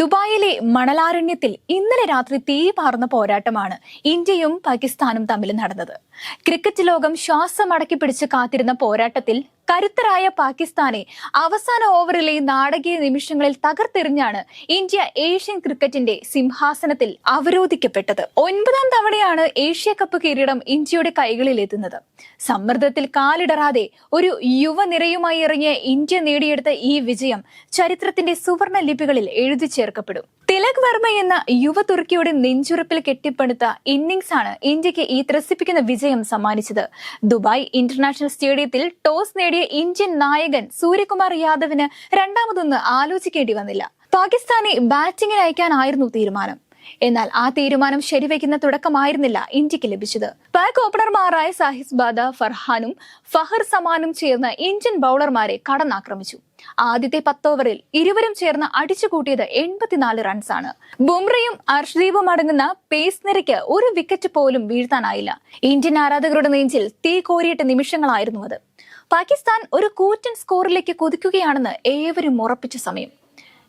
ദുബായിലെ മണലാരണ്യത്തിൽ ഇന്നലെ രാത്രി തീ പാർന്ന പോരാട്ടമാണ് ഇന്ത്യയും പാകിസ്ഥാനും തമ്മിൽ നടന്നത്. ക്രിക്കറ്റ് ലോകം ശ്വാസമടക്കി പിടിച്ച് കാത്തിരുന്ന പോരാട്ടത്തിൽ കരുത്തരായ പാകിസ്ഥാനെ അവസാന ഓവറിലെ നാടകീയ നിമിഷങ്ങളിൽ തകർത്തെറിഞ്ഞാണ് ഇന്ത്യ ഏഷ്യൻ ക്രിക്കറ്റിന്റെ സിംഹാസനത്തിൽ അവരോധിക്കപ്പെട്ടത്. ഒൻപതാം തവണയാണ് ഏഷ്യ കപ്പ് കിരീടം ഇന്ത്യയുടെ കൈകളിൽ എത്തുന്നത്. സമ്മർദ്ദത്തിൽ കാലിടറാതെ ഒരു യുവനിരയുമായി ഇറങ്ങിയ ഇന്ത്യ നേടിയെടുത്ത ഈ വിജയം ചരിത്രത്തിന്റെ സുവർണ ലിപികളിൽ എഴുതി ചേർക്കപ്പെടും. തിലക് വർമ്മ എന്ന യുവ തുർക്കിയുടെ നെഞ്ചുറപ്പിൽ കെട്ടിപ്പടുത്ത ഇന്നിംഗ്സ് ആണ് ഇന്ത്യയ്ക്ക് ഈ ത്രസിപ്പിക്കുന്ന വിജയം സമ്മാനിച്ചത്. ദുബായ് ഇന്റർനാഷണൽ സ്റ്റേഡിയത്തിൽ ടോസ് നേടിയ ഇന്ത്യൻ നായകൻ സൂര്യകുമാർ യാദവിന് രണ്ടാമതൊന്ന് ആലോചിക്കേണ്ടി വന്നില്ല. പാകിസ്ഥാനെ ബാറ്റിംഗിന് അയക്കാനായിരുന്നു തീരുമാനം. എന്നാൽ ആ തീരുമാനം ശരിവെക്കുന്ന തുടക്കമായിരുന്നില്ല ഇന്ത്യയ്ക്ക് ലഭിച്ചത്. പാക് ഓപ്പണർമാരായ സാഹിസ് ബാദ ഫർഹാനും ഫഹർ സമാനും ചേർന്ന് ഇന്ത്യൻ ബൗളർമാരെ കടന്നാക്രമിച്ചു. ആദ്യത്തെ പത്തോവറിൽ ഇരുവരും ചേർന്ന് അടിച്ചുകൂട്ടിയത് എൺപത്തിനാല് റൺസാണ്. ബുംറയും അർഷ്ദീപും അടങ്ങുന്ന പേസ് നിരയ്ക്ക് ഒരു വിക്കറ്റ് പോലും വീഴ്ത്താനായില്ല. ഇന്ത്യൻ ആരാധകരുടെ നെഞ്ചിൽ തീ കോരിയിട്ട നിമിഷങ്ങളായിരുന്നു അത്. പാകിസ്ഥാൻ ഒരു കൂറ്റൻ സ്കോറിലേക്ക് കുതിക്കുകയാണെന്ന് ഏവരും ഉറപ്പിച്ച സമയം.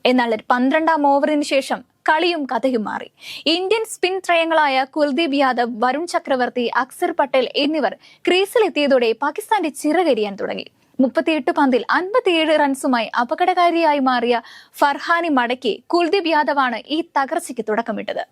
എന്നാൽ പന്ത്രണ്ടാം ഓവറിന് ശേഷം കളിയും കഥയും മാറി. ഇന്ത്യൻ സ്പിൻ ത്രയങ്ങളായ കുൽദീപ് യാദവ് വരുൺ ചക്രവർത്തി അക്സർ പട്ടേൽ എന്നിവർ ക്രീസിലെത്തിയതോടെ പാകിസ്ഥാന്റെ ചിറകരിയാൻ തുടങ്ങി. മുപ്പത്തിയെട്ട് പന്തിൽ അൻപത്തിയേഴ് റൺസുമായി അപകടകാരിയായി മാറിയ ഫർഹാനി മടക്കി കുൽദീപ് യാദവാണ് ഈ തകർച്ചയ്ക്ക് തുടക്കമിട്ടത്.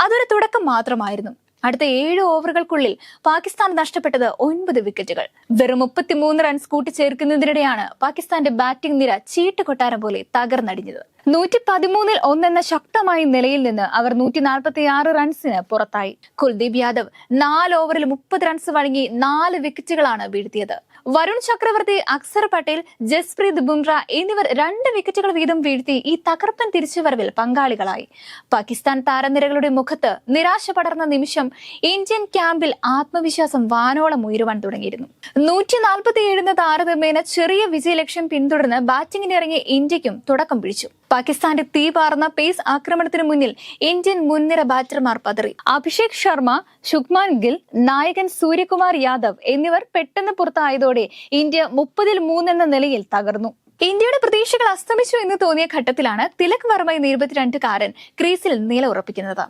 അതൊരു തുടക്കം മാത്രമായിരുന്നു. അടുത്ത ഏഴ് ഓവറുകൾക്കുള്ളിൽ പാകിസ്ഥാൻ നഷ്ടപ്പെട്ടത് ഒൻപത് വിക്കറ്റുകൾ. വെറും മുപ്പത്തിമൂന്ന് റൺസ് കൂട്ടിച്ചേർക്കുന്നതിനിടെയാണ് പാകിസ്ഥാന്റെ ബാറ്റിംഗ് നിര ചീട്ട് കൊട്ടാരം പോലെ തകർന്നടിഞ്ഞത്. നൂറ്റി പതിമൂന്നിൽ ഒന്നെന്ന ശക്തമായ നിലയിൽ നിന്ന് അവർ നൂറ്റി നാൽപ്പത്തി ആറ് റൺസിന് പുറത്തായി. കുൽദീപ് യാദവ് നാല് ഓവറിൽ മുപ്പത് റൺസ് വഴങ്ങി നാല് വിക്കറ്റുകളാണ് വീഴ്ത്തിയത്. വരുൺ ചക്രവർത്തി അക്സർ പട്ടേൽ ജസ്പ്രീത് ബുംറ എന്നിവർ രണ്ട് വിക്കറ്റുകൾ വീതം വീഴ്ത്തി ഈ തകർപ്പൻ തിരിച്ചുവരവിൽ പങ്കാളികളായി. പാകിസ്ഥാൻ താരനിരകളുടെ മുഖത്ത് നിരാശ പടർന്ന നിമിഷം ഇന്ത്യൻ ക്യാമ്പിൽ ആത്മവിശ്വാസം വാനോളം ഉയരുവാൻ തുടങ്ങിയിരുന്നു. നൂറ്റി നാൽപ്പത്തി ഏഴിന് താരതമ്യേന ചെറിയ വിജയലക്ഷ്യം പിന്തുടർന്ന് ബാറ്റിംഗിനിറങ്ങിയ ഇന്ത്യക്കും തുടക്കം പിടിച്ചു. പാകിസ്ഥാന്റെ തീ പാർന്ന പേസ് ആക്രമണത്തിന് മുന്നിൽ ഇന്ത്യൻ മുൻനിര ബാറ്റർമാർ പതറി. അഭിഷേക് ശർമ്മ ശുക്മാൻ ഗിൽ നായകൻ സൂര്യകുമാർ യാദവ് എന്നിവർ പെട്ടെന്ന് പുറത്തായതോടെ ഇന്ത്യ മുപ്പതിൽ മൂന്നെന്ന നിലയിൽ തകർന്നു. ഇന്ത്യയുടെ പ്രതീക്ഷകൾ അസ്തമിച്ചു എന്ന് തോന്നിയ ഘട്ടത്തിലാണ് തിലക് വർമ്മ എന്ന ഇരുപത്തിരണ്ടുകാരൻ ക്രീസിൽ നില ഉറപ്പിക്കുന്നത്.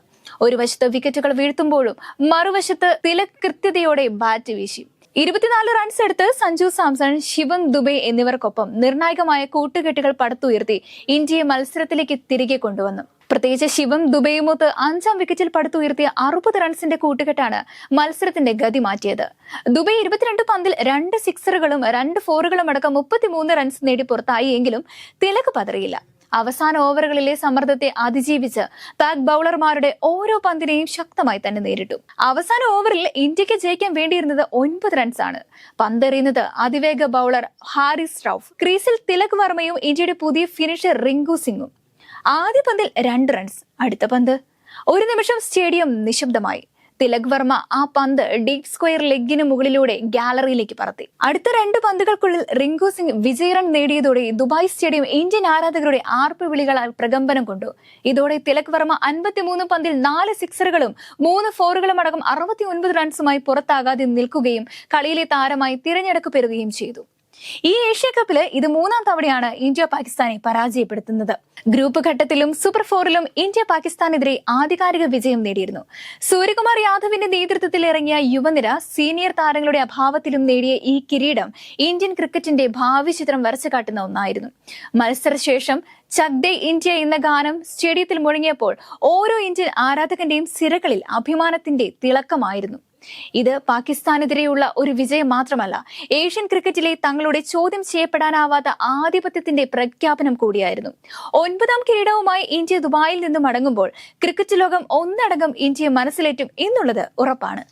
ഒരു വശത്ത് വിക്കറ്റുകൾ വീഴ്ത്തുമ്പോഴും മറുവശത്ത് തിലക് കൃത്യതയോടെ ബാറ്റ് വീശി. ഇരുപത്തിനാല് റൺസ് എടുത്ത് സഞ്ജു സാംസൺ ശിവൻ ദുബെ എന്നിവർക്കൊപ്പം നിർണായകമായ കൂട്ടുകെട്ടുകൾ പടുത്തുയർത്തി ഇന്ത്യയെ മത്സരത്തിലേക്ക് തിരികെ കൊണ്ടുവന്നു. പ്രത്യേകിച്ച് ശിവം ദുബെയുമൊത്ത് അഞ്ചാം വിക്കറ്റിൽ പടുത്തുയർത്തിയ അറുപത് റൺസിന്റെ കൂട്ടുകെട്ടാണ് മത്സരത്തിന്റെ ഗതി മാറ്റിയത്. ദുബൈ ഇരുപത്തിരണ്ട് പന്തിൽ രണ്ട് സിക്സറുകളും രണ്ട് ഫോറുകളും അടക്കം മുപ്പത്തിമൂന്ന് റൺസ് നേടി പുറത്തായി എങ്കിലും തിലക് പതറിയില്ല. അവസാന ഓവറുകളിലെ സമ്മർദ്ദത്തെ അതിജീവിച്ച് പാക് ബൗളർമാരുടെ ഓരോ പന്തിനെയും ശക്തമായി തന്നെ നേരിട്ടു. അവസാന ഓവറിൽ ഇന്ത്യയ്ക്ക് ജയിക്കാൻ വേണ്ടിയിരുന്നത് ഒൻപത് റൺസാണ് പന്തെറിയുന്നത് അതിവേഗ ബൗളർ ഹാരിസ് റൌഫ്. ക്രീസിൽ തിലക് വർമ്മയും ഇന്ത്യയുടെ പുതിയ ഫിനിഷർ റിങ്കു സിംഗും ആദ്യ പന്തിൽ രണ്ട് റൺസ് അടുത്ത പന്ത്. ഒരു നിമിഷം സ്റ്റേഡിയം നിശബ്ദമായി. തിലക് വർമ്മ ആ പന്ത് ഡീപ് സ്ക്വയർ ലെഗിന് മുകളിലൂടെ ഗാലറിയിലേക്ക് പറത്തി. അടുത്ത രണ്ട് പന്തുകൾക്കുള്ളിൽ റിങ്കു സിംഗ് വിജയ് റൺ നേടിയതോടെ ദുബായ് സ്റ്റേഡിയം ഇന്ത്യൻ ആരാധകരുടെ ആർപ്പ് വിളികളാൽ പ്രകമ്പനം കൊണ്ടു. ഇതോടെ തിലക് വർമ്മ അൻപത്തിമൂന്ന് പന്തിൽ നാല് സിക്സറുകളും മൂന്ന് ഫോറുകളും അടക്കം അറുപത്തി ഒൻപത് റൺസുമായി പുറത്താകാതെ നിൽക്കുകയും കളിയിലെ താരമായി തിരഞ്ഞെടുക്കപ്പെടുകയും ചെയ്തു. ഈ ഏഷ്യ കപ്പിൽ ഇത് മൂന്നാം തവണയാണ് ഇന്ത്യ പാകിസ്ഥാനെ പരാജയപ്പെടുത്തുന്നത്. ഗ്രൂപ്പ് ഘട്ടത്തിലും സൂപ്പർ ഫോറിലും ഇന്ത്യ പാകിസ്ഥാനെതിരെ ആധികാരിക വിജയം നേടിയിരുന്നു. സൂര്യകുമാർ യാദവിന്റെ നേതൃത്വത്തിൽ ഇറങ്ങിയ യുവനിര സീനിയർ താരങ്ങളുടെ അഭാവത്തിലും നേടിയ ഈ കിരീടം ഇന്ത്യൻ ക്രിക്കറ്റിന്റെ ഭാവി ചിത്രം വരച്ചു കാട്ടുന്ന ഒന്നായിരുന്നു. മത്സരശേഷം ചക്ദേ ഇന്ത്യ എന്ന ഗാനം സ്റ്റേഡിയത്തിൽ മുഴങ്ങിയപ്പോൾ ഓരോ ഇന്ത്യൻ ആരാധകന്റെയും സിരകളിൽ അഭിമാനത്തിന്റെ തിളക്കമായിരുന്നു. ഇത് പാകിസ്ഥാനെതിരെയുള്ള ഒരു വിജയം മാത്രമല്ല ഏഷ്യൻ ക്രിക്കറ്റിലെ തങ്ങളുടെ ചോദ്യം ചെയ്യപ്പെടാനാവാത്ത ആധിപത്യത്തിന്റെ പ്രഖ്യാപനം കൂടിയായിരുന്നു. ഒൻപതാം കിരീടവുമായി ഇന്ത്യ ദുബായിൽ നിന്നും മടങ്ങുമ്പോൾ ക്രിക്കറ്റ് ലോകം ഒന്നടങ്കം ഇന്ത്യയെ മനസ്സിലേറ്റും എന്നുള്ളത് ഉറപ്പാണ്.